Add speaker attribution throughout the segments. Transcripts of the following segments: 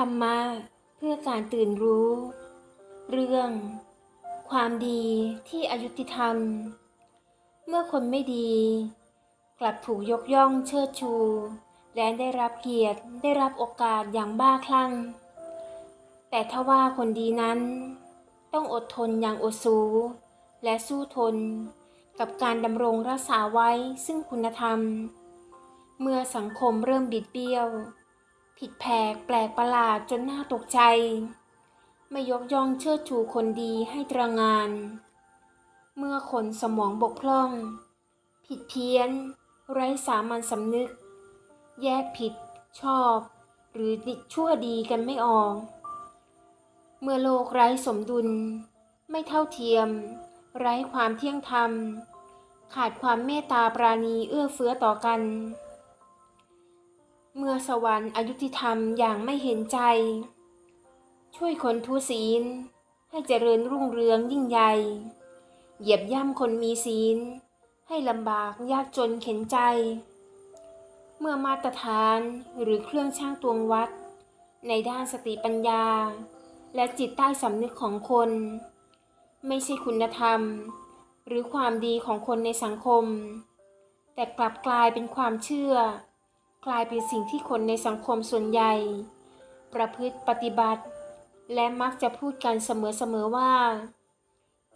Speaker 1: ธรรมะเพื่อการตื่นรู้ เรื่อง ความดีที่อายุติธรรม เมื่อคนไม่ดี กลับถูกยกย่องเชิดชู และได้รับเกียรติได้รับโอกาสอย่างบ้าคลั่ง แต่ถ้าว่าคนดีนั้น ต้องอดทนอย่างอดสูและสู้ทน กับการดำรงรักษาไว้ซึ่งคุณธรรม เมื่อสังคมเริ่มบิดเบี้ยว ผิดแผกแปลกประหลาดจนน่าตกใจ ไม่ยกย่องเชิดชูคนดีให้ตระงาน เมื่อคนสมองบกพร่อง ผิดเพี้ยน ไร้สามัญสำนึก แยกผิด ชอบ หรือดิชั่วดีกันไม่ออก เมื่อโลกไร้สมดุล ไม่เท่าเทียม ไร้ความเที่ยงธรรม ขาดความเมตตาปราณีเอื้อเฟื้อต่อกัน เมื่อสวรรค์อายุติธรรมอย่างไม่เห็นใจ ช่วยคนทุศีล ให้เจริญรุ่งเรืองยิ่งใหญ่ เหยียบย่ำคนมีศีล ให้ลำบากยากจนเข็นใจ เมื่อมาตรฐานหรือเครื่องช่างตวงวัด ในด้านสติปัญญา และจิตใต้สำนึกของคน ไม่ใช่คุณธรรม หรือความดีของคนในสังคม แต่กลับกลายเป็นความเชื่อ กลายเป็นสิ่งที่คนในสังคมส่วนใหญ่ ประพฤติปฏิบัติ และมักจะพูดกันเสมอๆว่า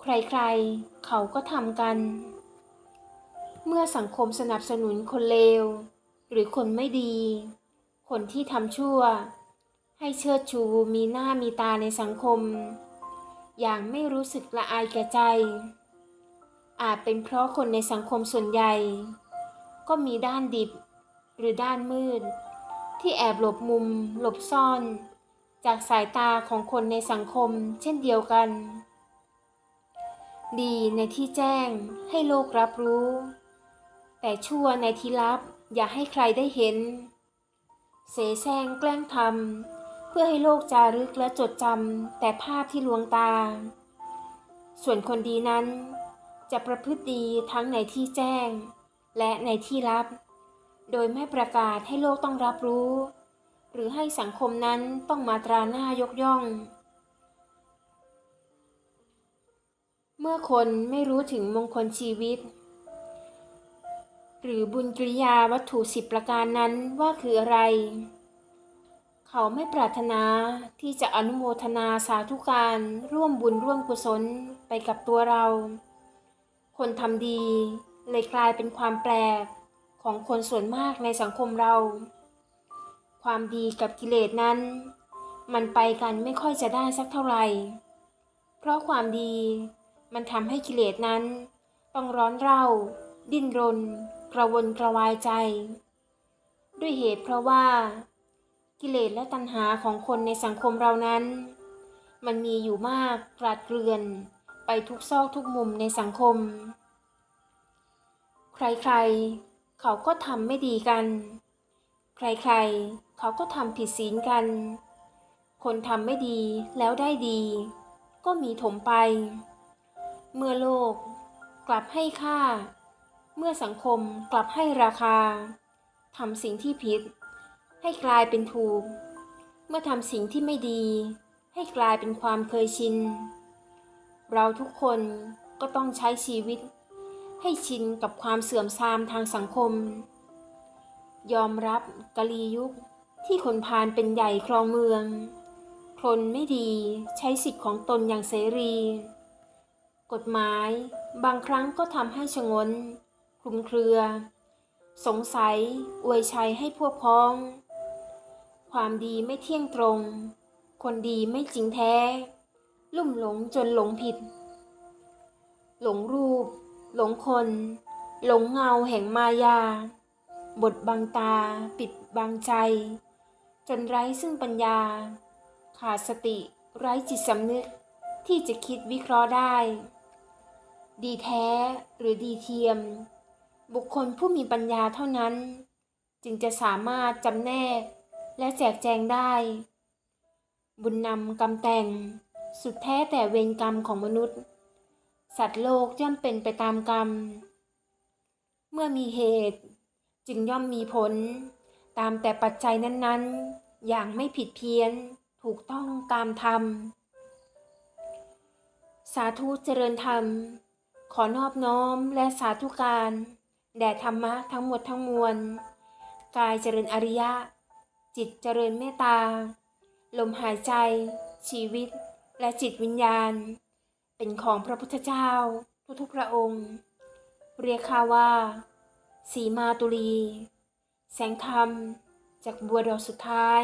Speaker 1: ใครๆ เขาก็ทำกัน เมื่อสังคมสนับสนุนคนเลว หรือคนไม่ดี คนที่ทำชั่ว ให้เชิดชูมีหน้ามีตาในสังคม อย่างไม่รู้สึกละอายแก่ใจ อาจเป็นเพราะคนในสังคมส่วนใหญ่ ก็มีด้านดิบ หรือด้านมืด ที่แอบหลบมุม หลบซ่อน จากสายตาของคนในสังคมเช่นเดียวกัน ดีในที่แจ้งให้โลกรับรู้ แต่ชั่วในที่ลับอย่าให้ใครได้เห็น เสแสร้งแกล้งทำเพื่อให้โลกจารึกและจดจำแต่ภาพที่ลวงตา ส่วนคนดีนั้นจะประพฤติดีทั้งในที่แจ้ง และในที่ลับ โดยไม่ประกาศให้โลกต้องรับรู้ หรือให้สังคมนั้นต้องมาตราหน้ายกย่อง เมื่อคนไม่รู้ถึงมงคลชีวิต หรือบุญกิริยาวัตถุสิบประการนั้นว่าคืออะไร เขาไม่ปรารถนาที่จะอนุโมทนาสาธุการร่วมบุญร่วมกุศลไปกับตัวเรา คนทำดีเลยกลายเป็นความแปลก ของคนส่วนมากในสังคมเรา ความดีกับกิเลสนั้น มันไปกันไม่ค่อยจะได้สักเท่าไหร่ เพราะความดีมันทำให้กิเลสนั้น ต้องร้อนเร่า ดิ้นรน กระวนกระวายใจ ด้วยเหตุเพราะว่า กิเลสและตัณหาของคนในสังคมเรานั้น มันมีอยู่มากกราดเกลื่อนไปทุกซอกทุกมุมในสังคม ใครๆ เขาก็ทำไม่ดีกัน ใครๆ เขาก็ทำผิดศีลกัน คนทำไม่ดีแล้วได้ดี ก็มีถมไป เมื่อโลกกลับให้ค่า เมื่อสังคมกลับให้ราคาทำสิ่งที่ผิด ให้กลายเป็นถูก เมื่อทำสิ่งที่ไม่ดี ให้กลายเป็นความเคยชิน เราทุกคนก็ต้องใช้ชีวิต ให้ชินกับความเสื่อมทรามทางสังคม ยอมรับกะลียุคที่คนพาลเป็นใหญ่ครองเมืองคนไม่ดีใช้สิทธิ์ของตนอย่างเสรี กฎหมายบางครั้งก็ทำให้ชงนคลุมเครือ สงสัย อวยชัยให้พวกพ้อง ความดีไม่เที่ยงตรง คนดีไม่จริงแท้ ลุ่มหลงจนหลงผิด หลงรูป หลงคน หลงเงาแห่งมายา บทบังตา ปิดบังใจ จนไร้ซึ่งปัญญา ขาดสติไร้จิตสำนึกที่จะคิดวิเคราะห์ได้ ดีแท้หรือดีเทียม บุคคลผู้มีปัญญาเท่านั้น จึงจะสามารถจำแนกและแจกแจงได้ บุญนำกรรมแต่ง สุดแท้แต่เวรกรรมของมนุษย์ สัตว์โลกย่อมเป็นไปตามกรรม เมื่อมีเหตุจึงย่อมมีผล ตามแต่ปัจจัยนั้นๆ อย่างไม่ผิดเพี้ยนถูกต้องตามธรรม สาธุเจริญธรรม ขอนอบน้อมและสาธุการแด่ธรรมะทั้งหมดทั้งมวล กายเจริญอริยะ จิตเจริญเมตตา ลมหายใจ ชีวิต และจิตวิญญาณ เป็นของพระพุทธเจ้าทุกๆพระองค์ เรียกข้าว่าสีมาตุลี แสงธรรมจากบัวดอกสุดท้าย